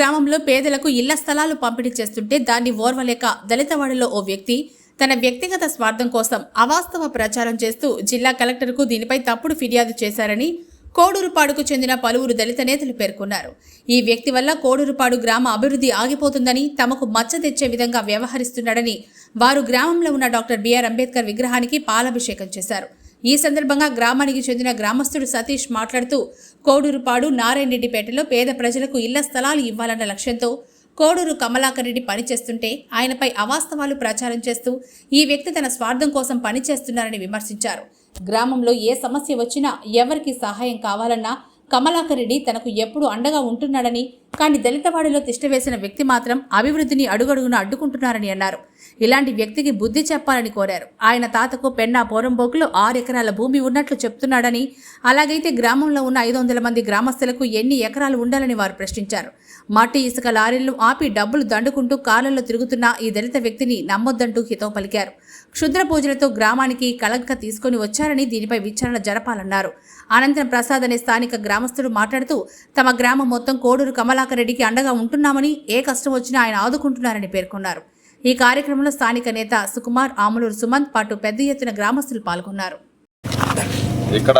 గ్రామంలో పేదలకు ఇళ్ళ స్థలాలు పంపిణీ చేస్తుంటే దాన్ని ఓర్వలేక దళితవాడలో ఓ వ్యక్తి తన వ్యక్తిగత స్వార్థం కోసం అవాస్తవ ప్రచారం చేస్తూ జిల్లా కలెక్టర్కు దీనిపై తప్పుడు ఫిర్యాదు చేశారని కోడూరుపాడుకు చెందిన పలువురు దళిత నేతలు పేర్కొన్నారు. ఈ వ్యక్తి వల్ల కోడూరుపాడు గ్రామ అభివృద్ధి ఆగిపోతుందని తమకు మచ్చ తెచ్చే విధంగా వ్యవహరిస్తున్నాడని వారు గ్రామంలో ఉన్న డాక్టర్ బిఆర్ అంబేద్కర్ విగ్రహానికి పాలాభిషేకం చేశారు. ఈ సందర్భంగా గ్రామానికి చెందిన గ్రామస్తుడు సతీష్ మాట్లాడుతూ కోడూరుపాడు నారాయణరెడ్డిపేటలో పేద ప్రజలకు ఇళ్ళ స్థలాలు ఇవ్వాలన్న లక్ష్యంతో కోడూరు కమలాకర్ రెడ్డి పనిచేస్తుంటే ఆయనపై అవాస్తవాలు ప్రచారం చేస్తూ ఈ వ్యక్తి తన స్వార్థం కోసం పనిచేస్తున్నారని విమర్శించారు. గ్రామంలో ఏ సమస్య వచ్చినా ఎవరికి సహాయం కావాలన్నా కమలాకరెడ్డి తనకు ఎప్పుడు అండగా ఉంటున్నాడని కానీ దళితవాడిలో తిష్టవేసిన వ్యక్తి మాత్రం అభివృద్ధిని అడుగడుగున అడ్డుకుంటున్నారని అన్నారు. ఇలాంటి వ్యక్తికి బుద్ధి చెప్పాలని కోరారు. ఆయన తాతకు పెన్నా పోరంబోకులో ఆరు ఎకరాల భూమి ఉన్నట్లు చెప్తున్నాడని అలాగైతే గ్రామంలో ఉన్న ఐదు వందల మంది గ్రామస్తులకు ఎన్ని ఎకరాలు ఉండాలని వారు ప్రశ్నించారు. మట్టి ఇసుక లారీలను ఆపి డబ్బులు దండుకుంటూ కాలంలో తిరుగుతున్న ఈ దళిత వ్యక్తిని నమ్మొద్దంటూ హితవు పలికారు. క్షుద్ర పూజలతో గ్రామానికి కలంక తీసుకొని వచ్చారని దీనిపై విచారణ జరపాలన్నారు. అనంతరం ప్రసాద్ అనే స్థానిక గ్రామస్తుడు మాట్లాడుతూ తమ గ్రామం మొత్తం కోడూరు కమలాకర్ రెడ్డికి అండగా ఉంటున్నామని ఏ కష్టం వచ్చినా ఆయన ఆదుకుంటున్నారని పేర్కొన్నారు. ఈ కార్యక్రమంలో స్థానిక నేత సుకుమార్ ఆములూరు సుమంత్ పాటు పెద్ద ఎత్తున గ్రామస్తులు పాల్గొన్నారు. ఇక్కడ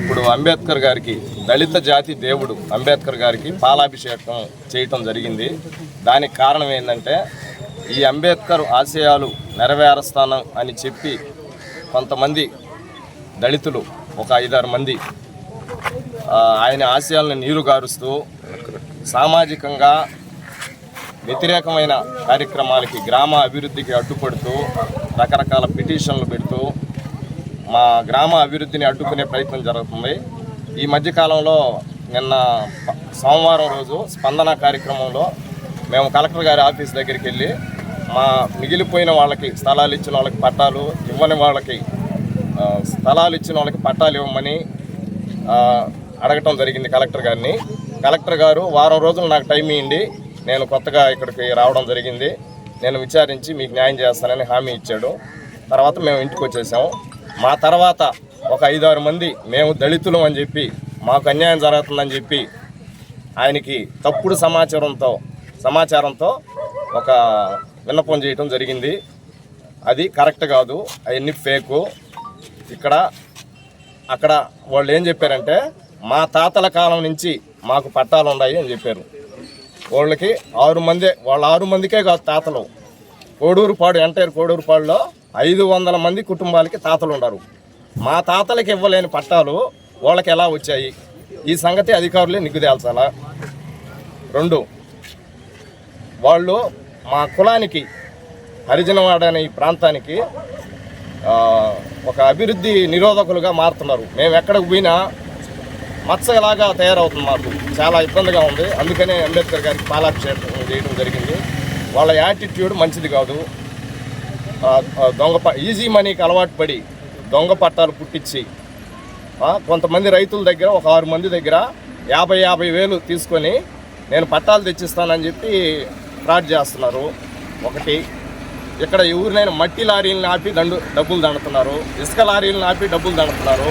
ఇప్పుడు అంబేద్కర్ గారికి దళిత జాతి దేవుడు అంబేద్కర్ గారికి పాలాభిషేకం చేయటం జరిగింది. దానికి కారణం ఏంటంటే ఈ అంబేద్కర్ ఆశయాలు నెరవేరుస్తాను అని చెప్పి కొంతమంది దళితులు ఒక ఐదారు మంది ఆయన ఆశయాలను నీరుగారుస్తూ సామాజికంగా వ్యతిరేకమైన కార్యక్రమాలకి గ్రామ అభివృద్ధికి అడ్డుపడుతూ రకరకాల పిటిషన్లు పెడుతూ మా గ్రామ అభివృద్ధిని అడ్డుకునే ప్రయత్నం జరుగుతుంది. ఈ మధ్యకాలంలో నిన్న సోమవారం రోజు స్పందన కార్యక్రమంలో మేము కలెక్టర్ గారి ఆఫీస్ దగ్గరికి వెళ్ళి మా మిగిలిపోయిన వాళ్ళకి స్థలాలు ఇచ్చిన వాళ్ళకి పట్టాలు ఇవ్వని వాళ్ళకి స్థలాలు ఇచ్చిన వాళ్ళకి పట్టాలు ఇవ్వమని అడగటం జరిగింది కలెక్టర్ గారిని. కలెక్టర్ గారు వారం రోజులు నాకు టైం ఇవ్వండి నేను కొత్తగా ఇక్కడికి రావడం జరిగింది. నేను విచారించి మీకు న్యాయం చేస్తానని హామీ ఇచ్చాడు. తర్వాత మేము ఇంటికి వచ్చేసాము మా తర్వాత ఒక ఐదారు మంది మేము దళితులం అని చెప్పి మాకు అన్యాయం జరుగుతుందని చెప్పి ఆయనకి తప్పుడు సమాచారంతో సమాచారంతో ఒక విన్నపం చేయటం జరిగింది. అది కరెక్ట్ కాదు. అవన్నీ ఫేకు. ఇక్కడ అక్కడ వాళ్ళు ఏం చెప్పారంటే మా తాతల కాలం నుంచి మాకు పట్టాలు ఉన్నాయి అని చెప్పారు. వాళ్ళకి ఆరు మందే వాళ్ళ ఆరు మందికే కాదు తాతలు. కోడూరుపాడు ఎంటైర్ కోడూరుపాడులో ఐదు వందల మంది కుటుంబాలకి తాతలు ఉన్నారు. మా తాతలకి ఇవ్వలేని పట్టాలు వాళ్ళకి ఎలా వచ్చాయి? ఈ సంగతి అధికారులే నిగ్గుదేల్చాలా రెండు వాళ్ళు మా కులానికి హరిజనవాడ అనే ఈ ప్రాంతానికి ఒక అభివృద్ధి నిరోధకులుగా మారుతున్నారు. మేము ఎక్కడికి పోయినా మచ్చలాగా తయారవుతుంది మాకు. చాలా ఇబ్బందిగా ఉంది. అందుకనే అంబేద్కర్ గారికి పాలాభిషేకం చేయడం జరిగింది. వాళ్ళ యాటిట్యూడ్ మంచిది కాదు. దొంగ ప- ఈజీ మనీకి అలవాటు పడి దొంగ పట్టాలు పుట్టించి కొంతమంది రైతుల దగ్గర ఒక ఆరు మంది దగ్గర యాభై యాభై వేలు తీసుకొని నేను పట్టాలు తెచ్చిస్తానని చెప్పి ఫ్రాడ్ చేస్తున్నారు. ఒకటి ఇక్కడ ఎవరినైనా మట్టి లారీలను ఆపి దండు డబ్బులు దండుతున్నారు. ఇసుక లారీలను ఆపి డబ్బులు దండుతున్నారు.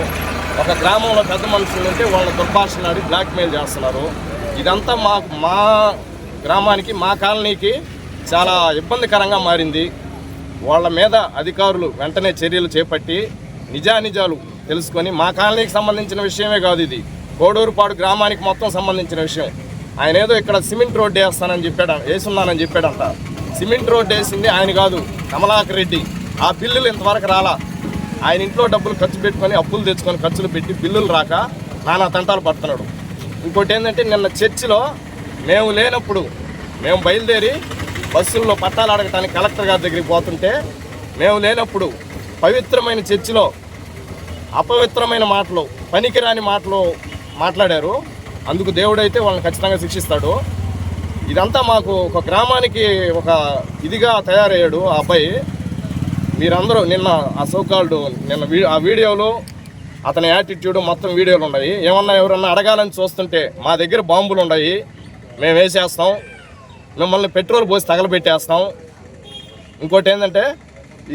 ఒక గ్రామంలో పెద్ద మనుషులు ఉంటే వాళ్ళ దుర్భాషలాడి బ్లాక్మెయిల్ చేస్తున్నారు. ఇదంతా మా మా గ్రామానికి మా కాలనీకి చాలా ఇబ్బందికరంగా మారింది. వాళ్ళ మీద అధికారులు వెంటనే చర్యలు చేపట్టి నిజానిజాలు తెలుసుకొని మా కాలనీకి సంబంధించిన విషయమే కాదు ఇది. కోడూరుపాడు గ్రామానికి మొత్తం సంబంధించిన విషయం. ఆయన ఏదో ఇక్కడ సిమెంట్ రోడ్డు వేస్తానని చెప్పాడు వేస్తున్నానని చెప్పాడంట సిమెంట్ రోడ్డు వేసింది ఆయన కాదు కమలాకర్ రెడ్డి. ఆ బిల్లులు ఇంతవరకు రాలా. ఆయన ఇంట్లో డబ్బులు ఖర్చు పెట్టుకొని అప్పులు తెచ్చుకొని ఖర్చులు పెట్టి బిల్లులు రాక నానా తంటాలు పడుతున్నాడు. ఇంకోటి ఏంటంటే నిన్న చర్చిలో మేము లేనప్పుడు మేము బయలుదేరి బస్సుల్లో పట్టాలు అడగటానికి కలెక్టర్ గారి దగ్గరికి పోతుంటే మేము లేనప్పుడు పవిత్రమైన చర్చిలో అపవిత్రమైన మాటలు పనికిరాని మాటలు మాట్లాడారు. అందుకు దేవుడైతే వాళ్ళని ఖచ్చితంగా శిక్షిస్తాడు. ఇదంతా మాకు ఒక గ్రామానికి ఒక ఇదిగా తయారయ్యాడు ఆ అబ్బాయి. మీరందరూ నిన్న ఆ సోకాల్డు నిన్న వీ ఆ వీడియోలో అతని యాటిట్యూడ్ మొత్తం వీడియోలు ఉన్నాయి. ఏమన్నా ఎవరన్నా అడగాలని చూస్తుంటే మా దగ్గర బాంబులు ఉన్నాయి. మేము వేసేస్తాం. మిమ్మల్ని పెట్రోల్ పోసి తగలబెట్టేస్తాం. ఇంకోటి ఏంటంటే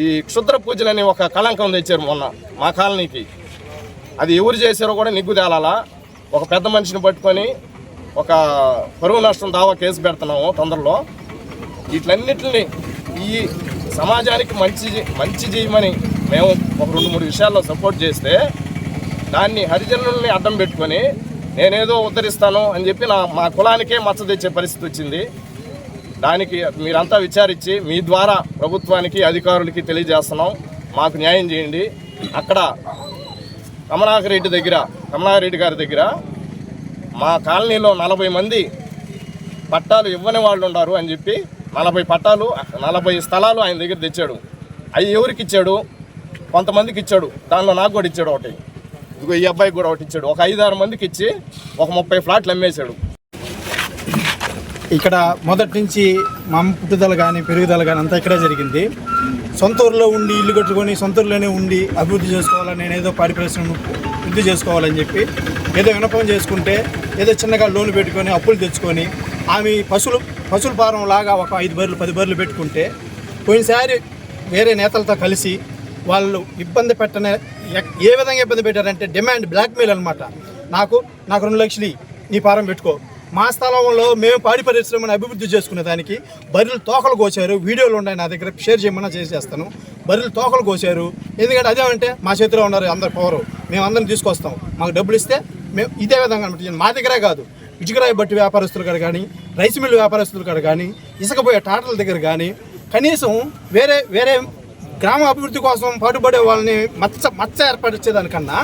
ఈ క్షుద్ర పూజలని ఒక కళంకం తెచ్చారు మొన్న మా కాలనీకి. అది ఎవరు చేశారో కూడా నిగ్గు తేలాలా. ఒక పెద్ద మనిషిని పట్టుకొని ఒక పరువు నష్టం దావా కేసు పెడుతున్నాము తొందరలో. వీటిలన్నిటిని ఈ సమాజానికి మంచి మంచి చేయమని మేము ఒక రెండు మూడు విషయాల్లో సపోర్ట్ చేస్తే దాన్ని హరిజనుల్ని అడ్డం పెట్టుకొని నేనేదో ఉద్ధరిస్తాను అని చెప్పి నా మా కులానికే మచ్చ తెచ్చే పరిస్థితి వచ్చింది. దానికి మీరంతా విచారించి మీ ద్వారా ప్రభుత్వానికి అధికారులకి తెలియజేస్తున్నాం. మాకు న్యాయం చేయండి. అక్కడ కమలాకర్ రెడ్డి దగ్గర కమలాకర్ రెడ్డి గారి దగ్గర మా కాలనీలో నలభై మంది పట్టాలు ఇవ్వని వాళ్ళు ఉన్నారు అని చెప్పి నలభై పట్టాలు నలభై స్థలాలు ఆయన దగ్గర తెచ్చాడు. అవి ఎవరికి ఇచ్చాడు? కొంతమందికి ఇచ్చాడు. దానిలో నాకు కూడా ఇచ్చాడు ఒకటి. ఇదిగో ఈ అబ్బాయికి కూడా ఒకటి ఇచ్చాడు. ఒక ఐదారు మందికి ఇచ్చి ఒక ముప్పై ఫ్లాట్లు అమ్మేశాడు. ఇక్కడ మొదటి నుంచి మా పుట్టుదల కానీ పెరుగుదల కానీ అంతా ఇక్కడే జరిగింది. సొంత ఊరిలో ఉండి ఇల్లు కట్టుకొని సొంత ఊరిలోనే ఉండి అభివృద్ధి చేసుకోవాలని నేను ఏదో పాడి పరిశ్రమ వృద్ధి చేసుకోవాలని చెప్పి ఏదో వినపం చేసుకుంటే ఏదో చిన్నగా లోన్ పెట్టుకొని అప్పులు తెచ్చుకొని ఆమె పశువులు పశువుల ఫారం లాగా ఒక ఐదు బర్రెలు పది బర్రెలు పెట్టుకుంటే పోయినసారి వేరే నేతలతో కలిసి వాళ్ళు ఇబ్బంది పెట్టనే ఏ విధంగా ఇబ్బంది పెట్టారంటే డిమాండ్ బ్లాక్మెయిల్ అనమాట నాకు నాకు రెండు లక్షలు నీ ఫారం పెట్టుకో. మా స్థలంలో మేము పాడి పరిశ్రమను అభివృద్ధి చేసుకునే దానికి బర్రెలు తోకలు కోసారు వీడియోలు ఉన్నాయి నా దగ్గర షేర్ చేయమన్నా చేసేస్తాను. బర్రెలు తోకలు కోసారు ఎందుకంటే అదేమంటే మా చేతిలో ఉన్నారు అందరు పవరు. మేము అందరం తీసుకొస్తాం. మాకు డబ్బులు ఇస్తే మేము ఇదే విధంగా అనమాట. మా దగ్గరే కాదు. ఇటుకరాయి బట్టి వ్యాపారస్తులు కాడ కానీ రైస్ మిల్లు వ్యాపారస్తులు కాడ కానీ ఇసుకపోయే టాటల దగ్గర కానీ కనీసం వేరే వేరే గ్రామ అభివృద్ధి కోసం పాటుపడే వాళ్ళని మచ్చ మచ్చ ఏర్పరిచేదానికన్నా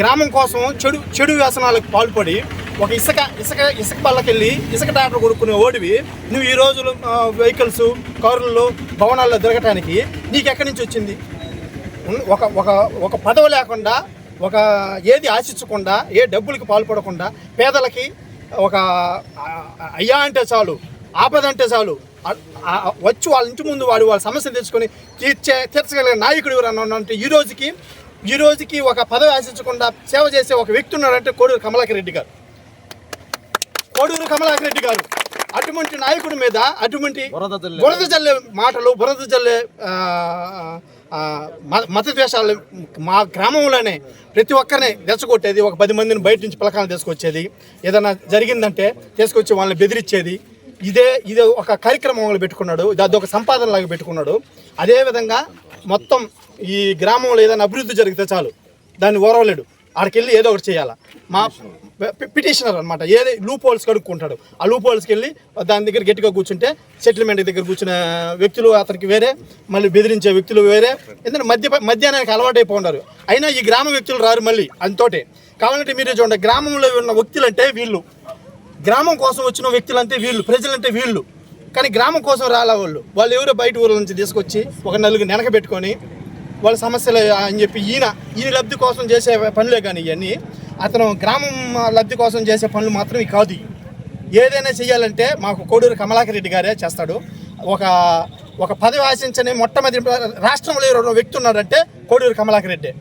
గ్రామం కోసం చెడు చెడు వ్యసనాలకు పాల్పడి ఒక ఇసుక ఇసుక ఇసుక పళ్ళకెళ్ళి ఇసుక ట్రాక్టర్ కొనుక్కునే ఓడివి. నువ్వు ఈ రోజులు వెహికల్స్ కారుల్లో భవనాల్లో దొరకటానికి నీకు ఎక్కడి నుంచి వచ్చింది? ఒక ఒక ఒక పదవి లేకుండా ఒక ఏది ఆశించకుండా ఏ డబ్బులకి పాల్పడకుండా పేదలకి ఒక అయ్యా అంటే చాలు ఆపద అంటే చాలు వచ్చి వాళ్ళ ఇంటి ముందు వాడు వాళ్ళ సమస్యలు తెచ్చుకొని తీర్చే తీర్చగలిగే నాయకుడు ఎవరన్నా అంటే ఈ రోజుకి ఈ రోజుకి ఒక పదవి ఆశించకుండా సేవ చేసే ఒక వ్యక్తి ఉన్నాడంటే కోడూరు కమలాకర్ రెడ్డి గారు. కోడూరు కమలాకర్ రెడ్డి గారు. అటువంటి నాయకుడి మీద అటువంటి బురద జల్లే- జల్లే మాటలు బురద జల్లే మ- మత ద్వేషాలు మా గ్రామంలోనే ప్రతి ఒక్కరిని తెచ్చగొట్టేది ఒక పది మందిని బయట నుంచి పిలకాలను తీసుకొచ్చేది ఏదైనా జరిగిందంటే తీసుకొచ్చి వాళ్ళని బెదిరించేది. ఇదే ఇదే ఒక కార్యక్రమం వాళ్ళు పెట్టుకున్నాడు అదొక సంపాదన లాగా పెట్టుకున్నాడు. అదేవిధంగా మొత్తం ఈ గ్రామంలో ఏదైనా అభివృద్ధి జరిగితే చాలు దాన్ని ఓరవలేడు. ఆడికి వెళ్ళి ఏదో ఒకటి చేయాలా. మా పిటిషనర్ అనమాట ఏది లూప్ హోల్స్ కడుక్కుంటాడు. ఆ లూప్ హోల్స్కి వెళ్ళి దాని దగ్గర గట్టిగా కూర్చుంటే సెటిల్మెంట్ దగ్గర కూర్చున్న వ్యక్తులు అతనికి వేరే మళ్ళీ బెదిరించే వ్యక్తులు వేరే. ఎందుకంటే మధ్య మధ్యాహ్నానికి అలవాటైపోయినారు అయినా ఈ గ్రామ వ్యక్తులు రారు మళ్ళీ అంతోటే. కావాలంటే మీరే చూడండి గ్రామంలో ఉన్న వ్యక్తులు అంటే వీళ్ళు. గ్రామం కోసం వచ్చిన వ్యక్తులంటే వీళ్ళు ప్రజలంటే వీళ్ళు. కానీ గ్రామం కోసం రాలే వాళ్ళు. వాళ్ళు ఎవరో బయట ఊర్ల నుంచి తీసుకొచ్చి ఒక నలుగురు నెనకబెట్టుకొని వాళ్ళ సమస్యలు అని చెప్పి ఈయన ఈయన లబ్ధి కోసం చేసే పనులే కానీ ఇవన్నీ అతను గ్రామం లబ్ధి కోసం చేసే పనులు మాత్రం కాదు. ఏదైనా చేయాలంటే మాకు కోడూరు కమలాకర్ రెడ్డి గారే చేస్తాడు. ఒక ఒక పదవి ఆశించని మొట్టమొదటి రాష్ట్రంలో ఎవరో వ్యక్తి ఉన్నాడంటే కోడూరు కమలాకర్ రెడ్డి.